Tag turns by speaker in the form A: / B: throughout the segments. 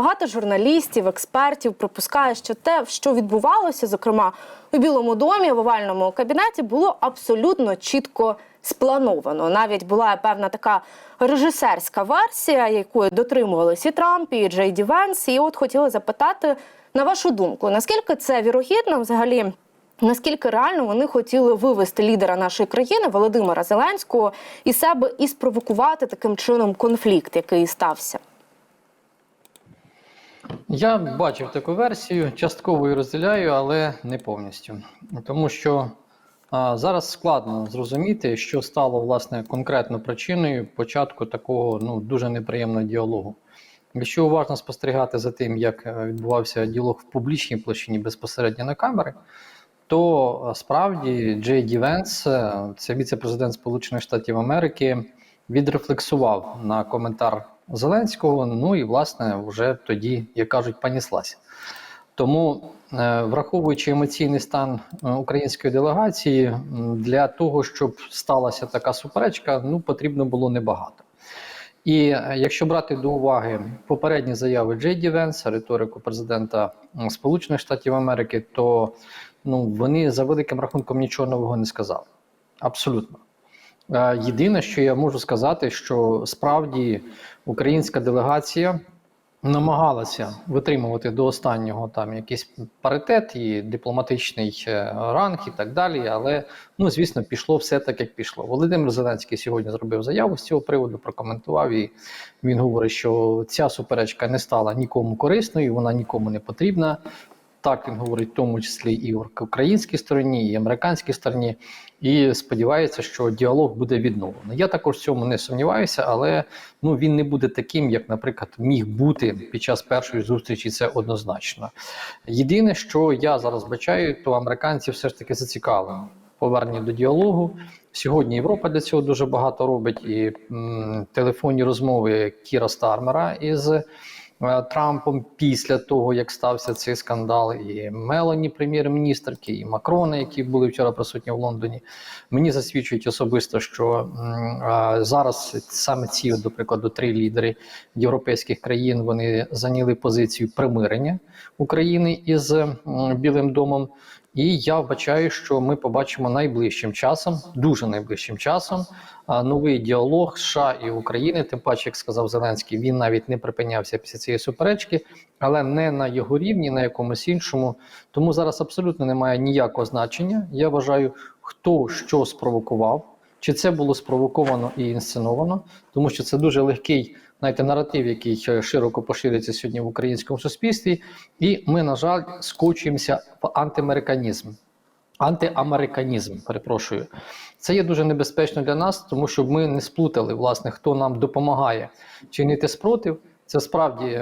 A: багато журналістів, експертів припускає, що те, що відбувалося, зокрема у Білому домі, в овальному кабінеті, було абсолютно чітко сплановано. Навіть була певна така режисерська версія, якої дотримувалися і Трамп, і Джей Ді Венс. І от хотіла запитати на вашу думку, наскільки це вірогідно взагалі? Наскільки реально вони хотіли вивести лідера нашої країни Володимира Зеленського із себе і спровокувати таким чином конфлікт, який стався?
B: Я бачив таку версію, частково її розділяю, але не повністю. Тому що а, зараз складно зрозуміти, що стало власне конкретно причиною початку такого ну дуже неприємного діалогу. Якщо уважно спостерігати за тим, як е, відбувався діалог в публічній площині безпосередньо на камери, то справді Джей Ді Венс, е, це віце-президент Сполучених Штатів Америки, відрефлексував на коментар Зеленського. Ну і власне вже тоді, як кажуть, паніслася. Тому, е, враховуючи емоційний стан е, української делегації, для того, щоб сталася така суперечка, ну потрібно було небагато. І е, якщо брати до уваги попередні заяви Джей Ді Венса, риторику президента Сполучених Штатів Америки, то ну вони за великим рахунком нічого нового не сказали. Абсолютно. Е, Єдине, що я можу сказати, що справді українська делегація намагалася витримувати до останнього там якийсь паритет і дипломатичний е, ранг і так далі. Але ну звісно, пішло все так, як пішло. Володимир Зеленський сьогодні зробив заяву з цього приводу, прокоментував і він говорить, що ця суперечка не стала нікому корисною, вона нікому не потрібна. Так він говорить, в тому числі і в українській стороні, і американській стороні, і сподівається, що діалог буде відновлено. Я також в цьому не сумніваюся, але ну він не буде таким, як, наприклад, міг бути під час першої зустрічі. Це однозначно. Єдине, що я зараз бачаю, то американці все ж таки зацікавлені повернення до діалогу. Сьогодні Європа для цього дуже багато робить, і м, телефонні розмови Кіра Стармера із Трампом після того, як стався цей скандал, і Мелані, прем'єр-міністрки, і Макрона, які були вчора присутні в Лондоні, мені засвідчують особисто, що зараз саме ці, до прикладу, три лідери європейських країн вони зайняли позицію примирення України із Білим домом. І я вбачаю, що ми побачимо найближчим часом, дуже найближчим часом, новий діалог США і України. Тим паче, як сказав Зеленський, він навіть не припинявся після цієї суперечки, але не на його рівні, на якомусь іншому. Тому зараз абсолютно немає ніякого значення. Я вважаю, хто що спровокував, чи це було спровоковано і інсценовано, тому що це дуже легкий. Знаєте, наратив, який широко поширюється сьогодні в українському суспільстві, і ми, на жаль, скочуємося в антиамериканізм. Антиамериканізм, перепрошую, це є дуже небезпечно для нас, тому що ми не сплутали, власне, хто нам допомагає чинити спротив. Це справді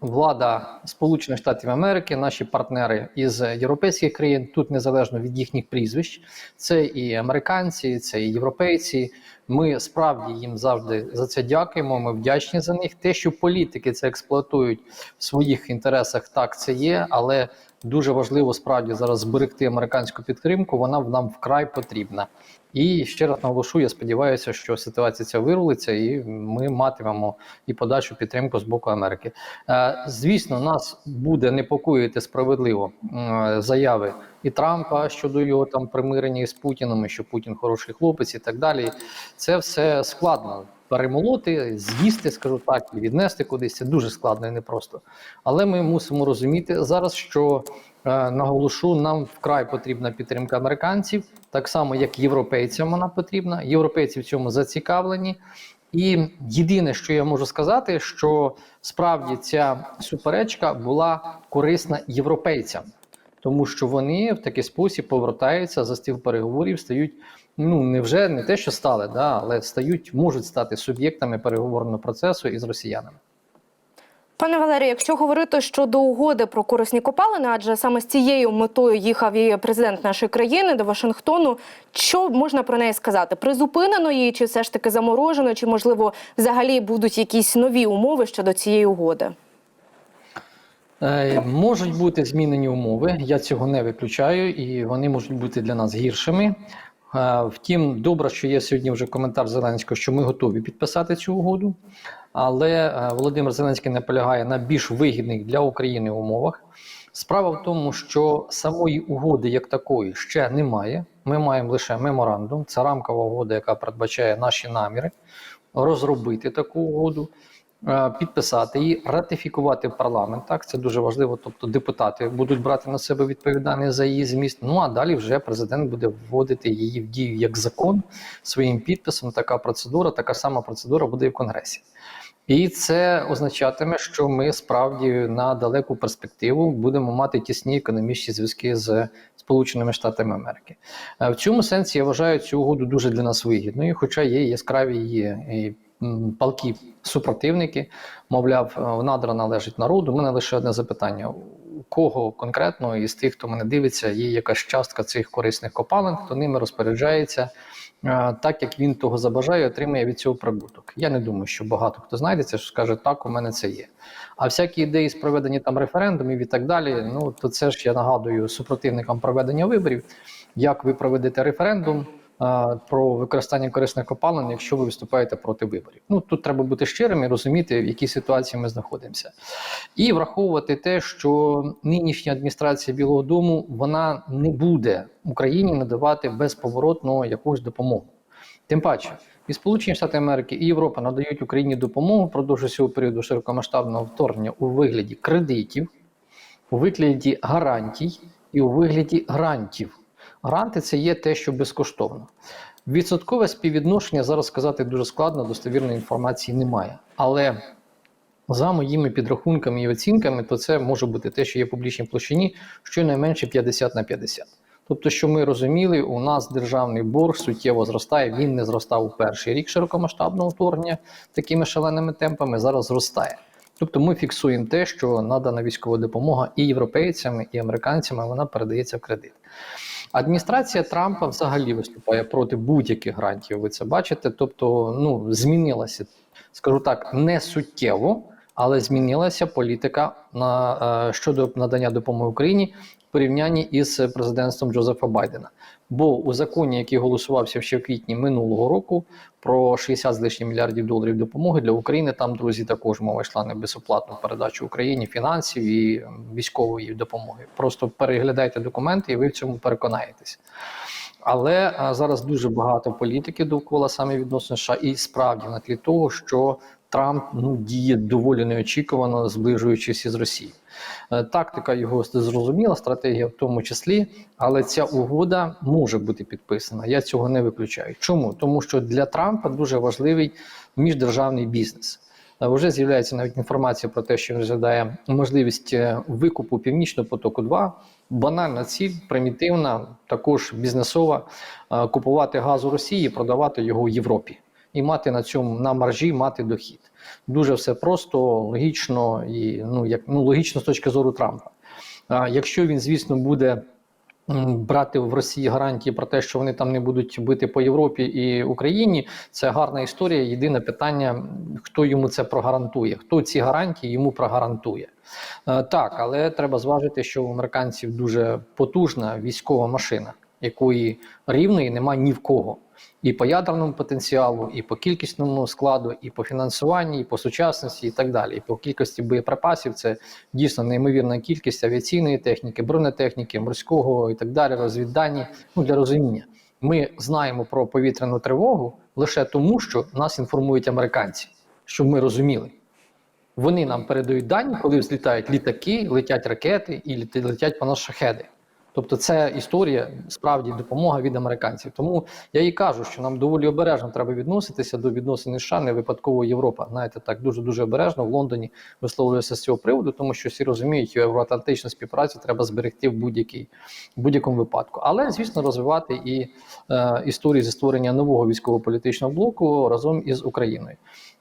B: влада Сполучених Штатів Америки, наші партнери із європейських країн, тут незалежно від їхніх прізвищ, це і американці, це і європейці. Ми справді їм завжди за це дякуємо. Ми вдячні за них. Те, що політики це експлуатують в своїх інтересах, так це є, але дуже важливо справді зараз зберегти американську підтримку. Вона нам вкрай потрібна. І ще раз наголошу, я сподіваюся, що ситуація ця вирулиться, і ми матимемо і подальшу підтримку з боку Америки. Е, Звісно, нас буде непокоїти справедливо заяви і Трампа щодо його там примирення із Путіним, що Путін хороший хлопець і так далі. Це все складно. Перемолоти, з'їсти, скажу так, і віднести кудись це дуже складно і непросто. Але ми мусимо розуміти зараз, що е, наголошу, нам вкрай потрібна підтримка американців, так само як європейцям вона потрібна. Європейці в цьому зацікавлені. І єдине, що я можу сказати, що справді ця суперечка була корисна європейцям, тому що вони в такий спосіб повертаються за стіл переговорів, стають ну не вже не те, що стали, да, але стають, можуть стати суб'єктами переговорного процесу із росіянами.
A: Пане Валерію, якщо говорити щодо угоди про корисні копалини, адже саме з цією метою їхав і президент нашої країни до Вашингтону, що можна про неї сказати? Призупинено її, чи все ж таки заморожено, чи можливо взагалі будуть якісь нові умови щодо цієї угоди?
B: Е, можуть бути змінені умови, я цього не виключаю, і вони можуть бути для нас гіршими. Е, Втім, добре, що є сьогодні вже коментар Зеленського, що ми готові підписати цю угоду. Але е, Володимир Зеленський наполягає на більш вигідних для України умовах. Справа в тому, що самої угоди як такої ще немає. Ми маємо лише меморандум. Це рамкова угода, яка передбачає наші наміри розробити таку угоду, підписати її, ратифікувати в парламентах. Це дуже важливо. Тобто депутати будуть брати на себе відповідальність за її зміст. Ну а далі вже президент буде вводити її в дію як закон своїм підписом. Така процедура, така сама процедура буде і в Конгресі. І це означатиме, що ми справді на далеку перспективу будемо мати тісні економічні зв'язки з Сполученими Штатами Америки. Е, В цьому сенсі я вважаю цю угоду дуже для нас вигідною, хоча є яскраві її м, палкі супротивники. Мовляв, е, надра належить народу. У мене лише одне запитання: у кого конкретно із тих, хто мене дивиться, є якась частка цих корисних копалин, хто ними розпоряджається. е, Так як він того забажає, отримає від цього прибуток. Я не думаю, що багато хто знайдеться, що скаже, так, у мене це є. А всякі ідеї з проведення там референдумів і так далі. Ну то це ж я нагадую супротивникам проведення виборів. Як ви проведете референдум про використання корисних копалин, якщо ви виступаєте проти виборів? Ну тут треба бути щирим і розуміти, в якій ситуації ми знаходимося, і враховувати те, що нинішня адміністрація Білого Дому вона не буде Україні надавати безповоротно якусь допомогу. Тим паче, і Сполучені Штати Америки, і Європа надають Україні допомогу впродовж цього періоду широкомасштабного вторгнення у вигляді кредитів, у вигляді гарантій і у вигляді грантів. Гранти це є те, що безкоштовно. Відсоткове співвідношення зараз сказати дуже складно, достовірної інформації немає. Але за моїми підрахунками і оцінками, то це може бути те, що є в публічній площині, щонайменше 50 на 50. Тобто, що ми розуміли, у нас державний борг суттєво зростає. Він не зростав у перший рік широкомасштабного вторгнення такими шаленими темпами. Зараз зростає. Тобто, ми фіксуємо те, що надана військова допомога і європейцями, і американцями вона передається в кредит. Адміністрація Трампа взагалі виступає проти будь-яких грантів. Ви це бачите. Тобто, ну змінилася, скажу так, не суттєво, але змінилася політика на е, щодо надання допомоги Україні в порівнянні із президентством Джозефа Байдена. Бо у законі, який голосувався ще в квітні минулого року, про 60 з лишнім мільярдів доларів допомоги для України, там друзі також мова йшла на безоплатну передачу Україні фінансів і військової допомоги. Просто переглядайте документи, і ви в цьому переконаєтесь. Але а, зараз дуже багато політики довкола саме відносно США, і справді на тлі того, що Трамп ну діє доволі неочікувано, зближуючись із Росією. Е, Тактика його зрозуміла, стратегія в тому числі, але ця угода може бути підписана. Я цього не виключаю. Чому? Тому що для Трампа дуже важливий міждержавний бізнес. Е, Вже з'являється навіть інформація про те, що він розглядає можливість е, викупу Північного потоку 2 Банальна ціль, примітивна, також бізнесова, купувати газ у Росії, продавати його в Європі і мати на цьому на маржі мати дохід. Дуже все просто, логічно і ну як ну логічно з точки зору Трампа. А якщо він, звісно, буде брати в Росії гарантії про те, що вони там не будуть бити по Європі і Україні, це гарна історія. Єдине питання, хто йому це прогарантує, хто ці гарантії йому прогарантує. Е, Так, але треба зважити, що у американців дуже потужна військова машина, якої рівної немає ні в кого. І по ядерному потенціалу, і по кількісному складу, і по фінансуванні, і по сучасності, і так далі. І по кількості боєприпасів це дійсно неймовірна кількість авіаційної техніки, бронетехніки, морського і так далі, розвіддані. Ну для розуміння. Ми знаємо про повітряну тривогу лише тому, що нас інформують американці, щоб ми розуміли. Вони нам передають дані, коли злітають літаки, летять ракети і летять по нас шахеди. Тобто, це історія справді допомога від американців. Тому я і кажу, що нам доволі обережно треба відноситися до відносин США, не випадково Європа. Знаєте, так дуже дуже обережно в Лондоні висловлюється з цього приводу, тому що всі розуміють, що євроатлантичну співпрацю треба зберегти в будь-якій будь-якому випадку. Але звісно, розвивати і е, історії зі створення нового військово-політичного блоку разом із Україною.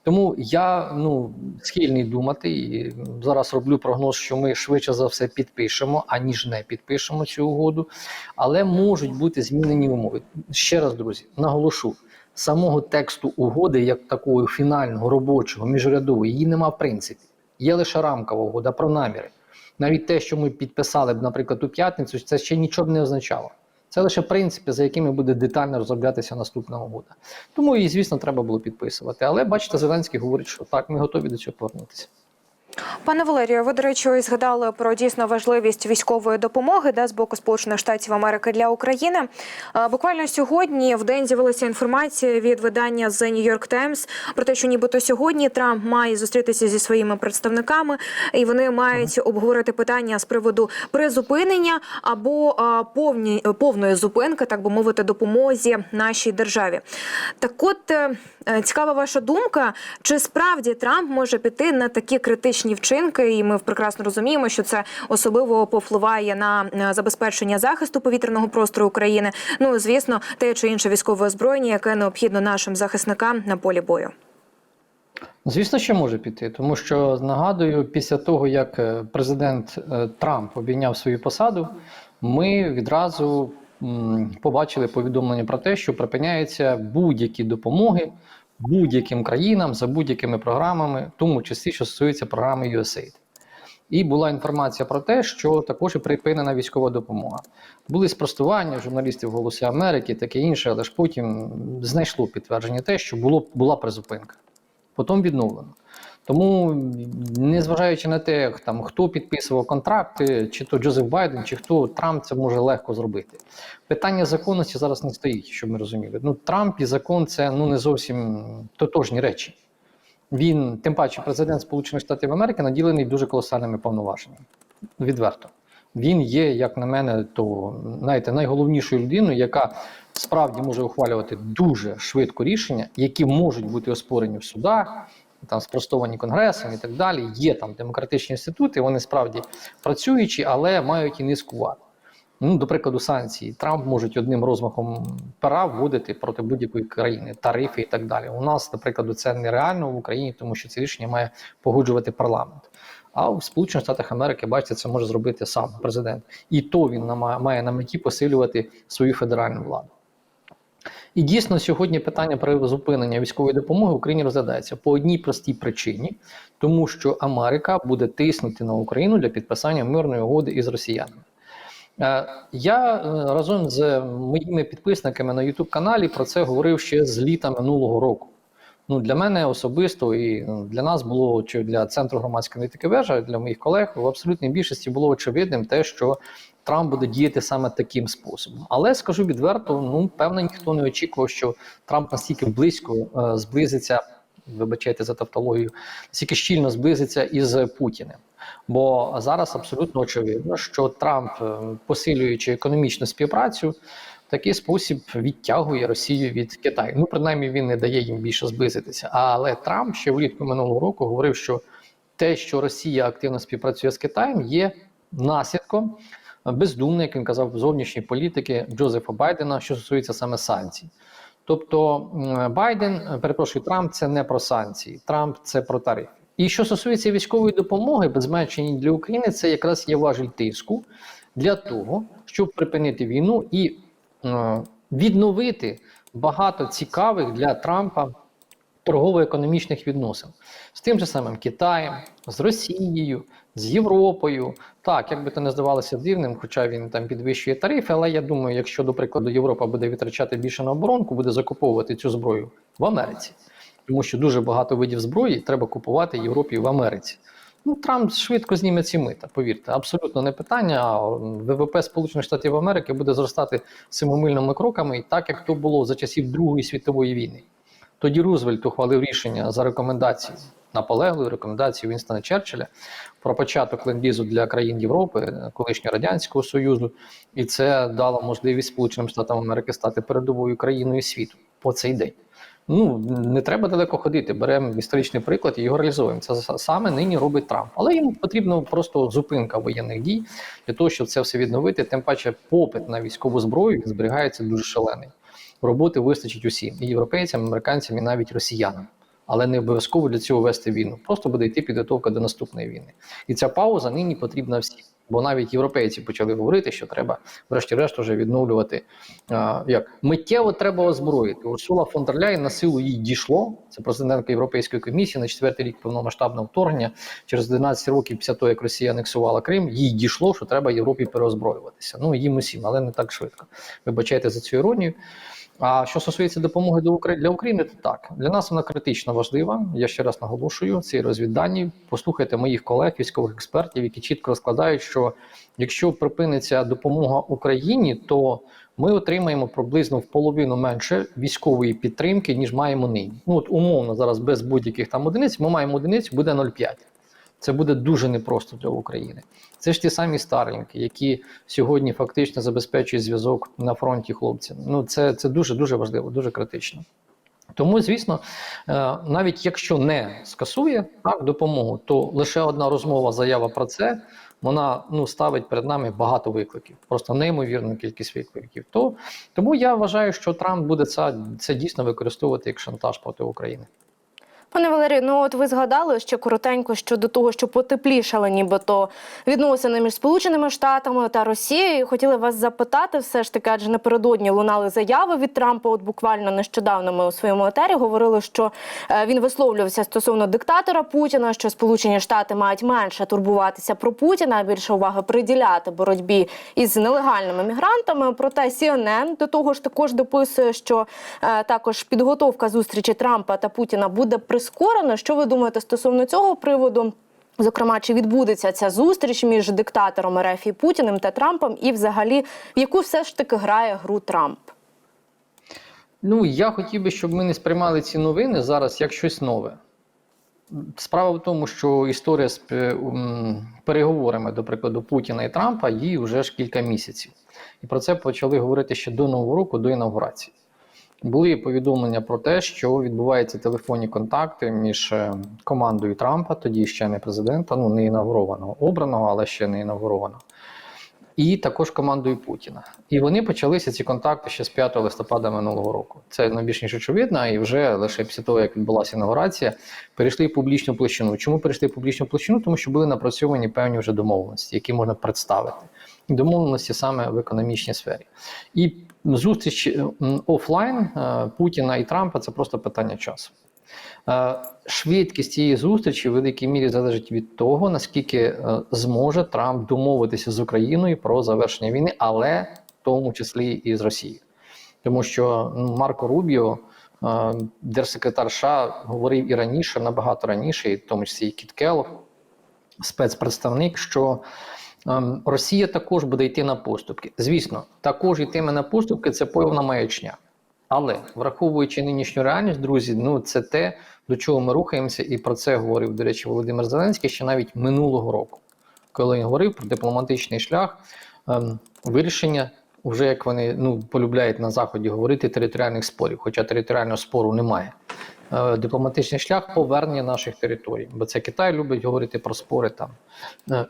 B: Тому я ну схильний думати і зараз роблю прогноз, що ми швидше за все підпишемо, аніж не підпишемо цю угоду. Але можуть бути змінені умови. Ще раз, друзі, наголошу. Самого тексту угоди, як такого фінального робочого міжрядового, її нема в принципі. Є лише рамкова угода про наміри. Навіть те, що ми підписали б, наприклад, у п'ятницю, це ще нічого б не означало. Це лише принципи, за якими буде детально розроблятися наступна угода. Тому її, звісно, треба було підписувати. Але бачите, Зеленський говорить, що так, ми готові до цього повернутися.
C: Пане Валерію, ви, до речі, згадали про дійсно важливість військової допомоги да, з боку Сполучених Штатів Америки для України. Буквально сьогодні в день з'явилася інформація від видання The New York Times про те, що нібито сьогодні Трамп має зустрітися зі своїми представниками, і вони мають обговорити питання з приводу призупинення або повні, повної зупинки, так би мовити, допомозі нашій державі. Так, от е, цікава ваша думка, чи справді Трамп може піти на такі критичні вчинки, і ми прекрасно розуміємо, що це особливо повпливає на е, забезпечення захисту повітряного простору України. Ну звісно, те чи інше військове озброєння, яке необхідно нашим захисникам на полі бою.
B: Звісно, що може піти, тому що нагадую, після того як е, президент е, Трамп обійняв свою посаду, ми відразу побачили повідомлення про те, що припиняються будь-які допомоги будь-яким країнам за будь-якими програмами, в тому числі що стосується програми USAID. І була інформація про те, що також і припинена військова допомога. Були спростування журналістів Голоси Америки, таке інше, але ж потім знайшло підтвердження те, що було, була призупинка потім відновлено. Тому, незважаючи на те, там, хто підписував контракти, чи то Джозеф Байден, чи хто Трамп це може легко зробити. Питання законності зараз не стоїть, щоб ми розуміли. Ну, Трамп і закон це ну, не зовсім тотожні речі. Він, тим паче, президент Сполучених Штатів Америки наділений дуже колосальними повноваженнями. Відверто. Він є, як на мене, то знаєте, найголовнішою людиною, яка справді може ухвалювати дуже швидко рішення, які можуть бути оспорені в судах, там спростовані конгресом і так далі. Є там демократичні інститути, вони справді працюючі, але мають і низку вад. Ну, до прикладу, санкції Трамп може одним розмахом пера вводити проти будь-якої країни, тарифи і так далі. У нас, до прикладу, це нереально в Україні, тому що це рішення має погоджувати парламент. А в Сполучених Штатах Америки, бачите, це може зробити сам президент. І то він має на меті посилювати свою федеральну владу. І дійсно сьогодні питання про зупинення військової допомоги Україні розглядається по одній простій причині, тому що Америка буде тиснути на Україну для підписання мирної угоди із росіянами. Е, Я е, разом з моїми підписниками на youtube каналі про це говорив ще з літа минулого року. Ну, для мене особисто і ну, для нас було чи для центру громадської аналітики вежа, для моїх колег в абсолютній більшості було очевидним те, що Трамп буде діяти саме таким способом. Але скажу відверто, ну певно, ніхто не очікував, що Трамп настільки близько е, зблизиться, вибачайте за тавтологію, настільки щільно зблизиться із Путіним. Бо зараз абсолютно очевидно, що Трамп, е, посилюючи економічну співпрацю, такий спосіб відтягує Росію від Китаю. Ну, принаймні, він не дає їм більше зблизитися. Але Трамп ще влітку минулого року говорив, що те, що Росія активно співпрацює з Китаєм, є наслідком бездумної, як він казав, зовнішньої політики Джозефа Байдена, що стосується саме санкцій. Тобто Байден, перепрошую, Трамп це не про санкції, Трамп це про тарифи. І що стосується військової допомоги, без зменшення для України, це якраз є важіль тиску для того, щоб припинити війну і відновити багато цікавих для Трампа торгово-економічних відносин з тим же самим Китаєм, з Росією, з Європою. Так, як би то не здавалося дивним, хоча він там підвищує тарифи, але я думаю, якщо, до прикладу, Європа буде витрачати більше на оборонку, буде закуповувати цю зброю в Америці, тому що дуже багато видів зброї треба купувати Європі в Америці. Ну, Трамп швидко зніме ці мита, повірте, абсолютно не питання. ВВП Сполучених Штатів Америки буде зростати семимильними кроками, і так як то було за часів Другої світової війни. Тоді Рузвельт ухвалив рішення за рекомендацією наполеглою рекомендацією Вінстона Черчилля про початок ленд-лізу для країн Європи, колишнього радянського союзу, і це дало можливість Сполученим Штатам Америки стати передовою країною світу по цей день. Ну не треба далеко ходити. Беремо історичний приклад і його реалізуємо. Це саме нині робить Трамп. Але йому потрібно просто зупинка воєнних дій для того, щоб це все відновити. Тим паче, попит на військову зброю зберігається дуже шалений. Роботи вистачить усім і європейцям, американцям, і навіть росіянам. Але не обов'язково для цього вести війну. Просто буде йти підготовка до наступної війни. І ця пауза нині потрібна всім. Бо навіть європейці почали говорити, що треба, врешті-решт, вже відновлювати а, як миттєво треба озброїти. Урсула фон дер Ляєн на силу їй дійшло. Це президентка Європейської комісії на четвертий рік повномасштабного вторгнення. Через 11 років після того, як Росія анексувала Крим, їй дійшло, що треба Європі переозброюватися. Ну їм усім, але не так швидко. Вибачайте за цю іронію. А що стосується допомоги для України, то так для нас вона критично важлива. Я ще раз наголошую ці розвіддані. Послухайте моїх колег, військових експертів, які чітко розкладають, що якщо припиниться допомога Україні, то ми отримаємо приблизно в половину менше військової підтримки, ніж маємо нині. Ну от умовно зараз без будь-яких там одиниць. Ми маємо одиницю, буде 0,5. Це буде дуже непросто для України. Це ж ті самі Старлінки, які сьогодні фактично забезпечують зв'язок на фронті хлопцям. Ну це, це дуже дуже важливо, дуже критично. Тому, звісно, е, навіть якщо не скасує так, допомогу, то лише одна розмова, заява про це, вона ну, ставить перед нами багато викликів, просто неймовірну кількість викликів. То, тому я вважаю, що Трамп буде це, це дійсно використовувати як шантаж проти України.
A: Пане Валерію, ну от ви згадали ще коротенько щодо того, що потеплішали нібито відносини між Сполученими Штатами та Росією. Хотіли вас запитати, все ж таки, адже напередодні лунали заяви від Трампа. От буквально нещодавно ми у своєму етері говорили, що е, він висловлювався стосовно диктатора Путіна, що Сполучені Штати мають менше турбуватися про Путіна, а більше уваги приділяти боротьбі із нелегальними мігрантами. Проте CNN до того ж також дописує, що е, також підготовка зустрічі Трампа та Путіна буде прискорена. Що ви думаєте стосовно цього приводу? Зокрема, чи відбудеться ця зустріч між диктатором РФ і Путіним та Трампом, і взагалі в яку все ж таки грає гру Трамп?
B: Ну, я хотів би, щоб ми не сприймали ці новини зараз як щось нове. Справа в тому, що історія з е, переговорами, до прикладу, Путіна і Трампа, їй вже ж кілька місяців. І про це почали говорити ще до Нового року, до інаугурації. Були повідомлення про те, що відбуваються телефонні контакти між е, командою Трампа, тоді ще не президента, ну не інаугурованого, обраного, але ще не інаугурованого, і також командою Путіна. І вони почалися ці контакти ще з 5 листопада минулого року. Це найбільш ніж очевидно, і вже лише після того, як відбулася інаугурація, перейшли в публічну площину. Чому перейшли в публічну площину? Тому що були напрацьовані певні вже домовленості, які можна представити. Домовленості саме в економічній сфері. І зустріч е, офлайн е, Путіна і Трампа це просто питання часу. Е, Швидкість цієї зустрічі в великій мірі залежить від того, наскільки зможе Трамп домовитися з Україною про завершення війни, але в тому числі і з Росією. Тому що Марко Рубіо, держсекретар США, говорив і раніше, набагато раніше, і в тому числі і Кіт Келлог, спецпредставник, що Росія також буде йти на поступки. Звісно, також йтиме на поступки це повна маячня. Але враховуючи нинішню реальність, друзі, ну це те, до чого ми рухаємося, і про це говорив, до речі, Володимир Зеленський ще навіть минулого року, коли він говорив про дипломатичний шлях ем, вирішення, вже як вони ну, полюбляють на заході говорити територіальних спорів, хоча територіального спору немає. Е, дипломатичний шлях повернення наших територій, бо це Китай любить говорити про спори там. Е,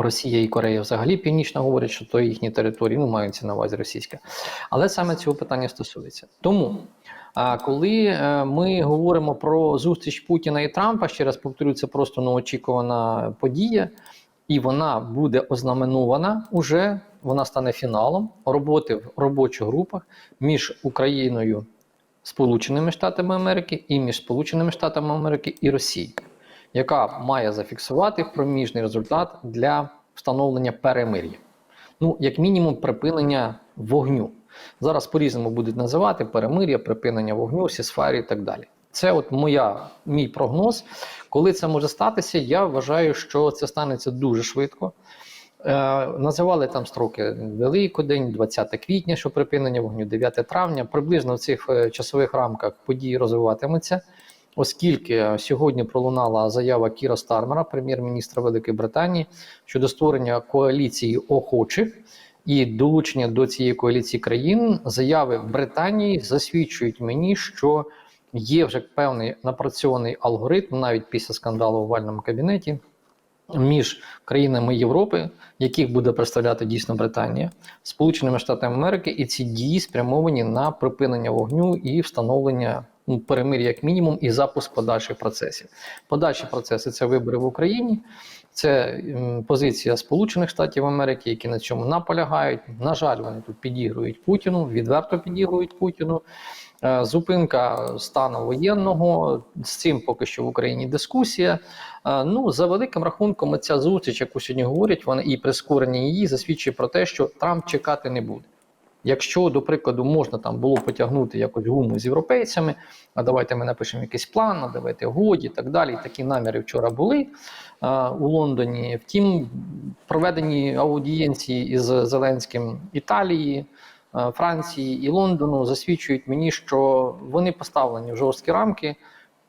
B: Росія і Корея взагалі північно говорять, що то їхні території, ну маються на увазі російська. Але саме цього питання стосується. Тому, коли е, ми говоримо про зустріч Путіна і Трампа, ще раз повторюю, це просто неочікувана подія, і вона буде ознаменована уже, вона стане фіналом роботи в робочих групах між Україною, Сполученими Штатами Америки і між Сполученими Штатами Америки і Росією яка має зафіксувати проміжний результат для встановлення перемир'я. Ну, як мінімум, припинення вогню. Зараз по-різному будуть називати перемир'я, припинення вогню, сісфері і так далі. Це от моя, мій прогноз. Коли це може статися, я вважаю, що це станеться дуже швидко. Е, називали там строки Великодень, 20 квітня, що припинення вогню, 9 травня. Приблизно в цих е, часових рамках події розвиватимуться оскільки сьогодні пролунала заява Кіра Стармера, прем'єр-міністра Великої Британії, щодо створення коаліції охочих і долучення до цієї коаліції країн, заяви Британії засвідчують мені, що є вже певний напрацьований алгоритм, навіть після скандалу в овальному кабінеті. Між країнами Європи, яких буде представляти дійсно Британія, Сполученими Штатами Америки, і ці дії спрямовані на припинення вогню і встановлення перемир'я як мінімум і запуск подальших процесів. Подальші процеси це вибори в Україні, Це позиція Сполучених Штатів Америки, які на цьому наполягають. На жаль, вони тут підігрують Путіну, відверто підігрують Путіну. Е, Зупинка стану воєнного з цим поки що в Україні дискусія. Е, Ну за великим рахунком, ця зустріч, яку сьогодні говорять, вона і прискорення її засвідчує про те, що Трамп чекати не буде. Якщо, до прикладу, можна там було потягнути якось гуму з європейцями, а давайте ми напишемо якийсь план, а давайте годі і так далі. Такі наміри вчора були е, у Лондоні. Втім, проведені аудієнції із Зеленським Італії, е, Франції і Лондону засвідчують мені, що вони поставлені в жорсткі рамки.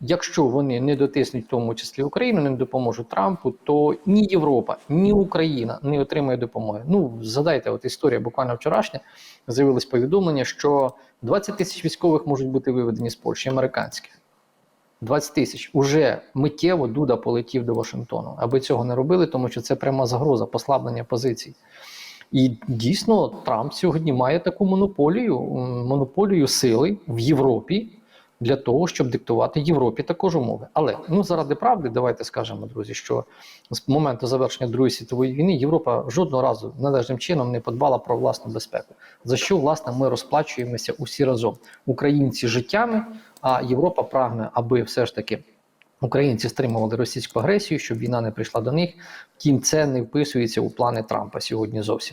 B: Якщо вони не дотиснуть, в тому числі Україну, не допоможуть Трампу, то ні Європа, ні Україна не отримає допомоги. Ну згадайте, от історія буквально вчорашня з'явилось повідомлення, що 20 тисяч військових можуть бути виведені з Польщі, американських. 20 тисяч уже миттєво Дуда полетів до Вашингтону, аби цього не робили, тому що це пряма загроза послаблення позицій. І дійсно Трамп сьогодні має таку монополію, монополію сили в Європі для того, щоб диктувати Європі також умови. Але ну заради правди, давайте скажемо, друзі, що з моменту завершення Другої світової війни Європа жодного разу належним чином не подбала про власну безпеку. За що власне ми розплачуємося усі разом, українці життями, а Європа прагне, аби все ж таки. Українці стримували російську агресію, щоб війна не прийшла до них. Втім, це не вписується у плани Трампа сьогодні зовсім.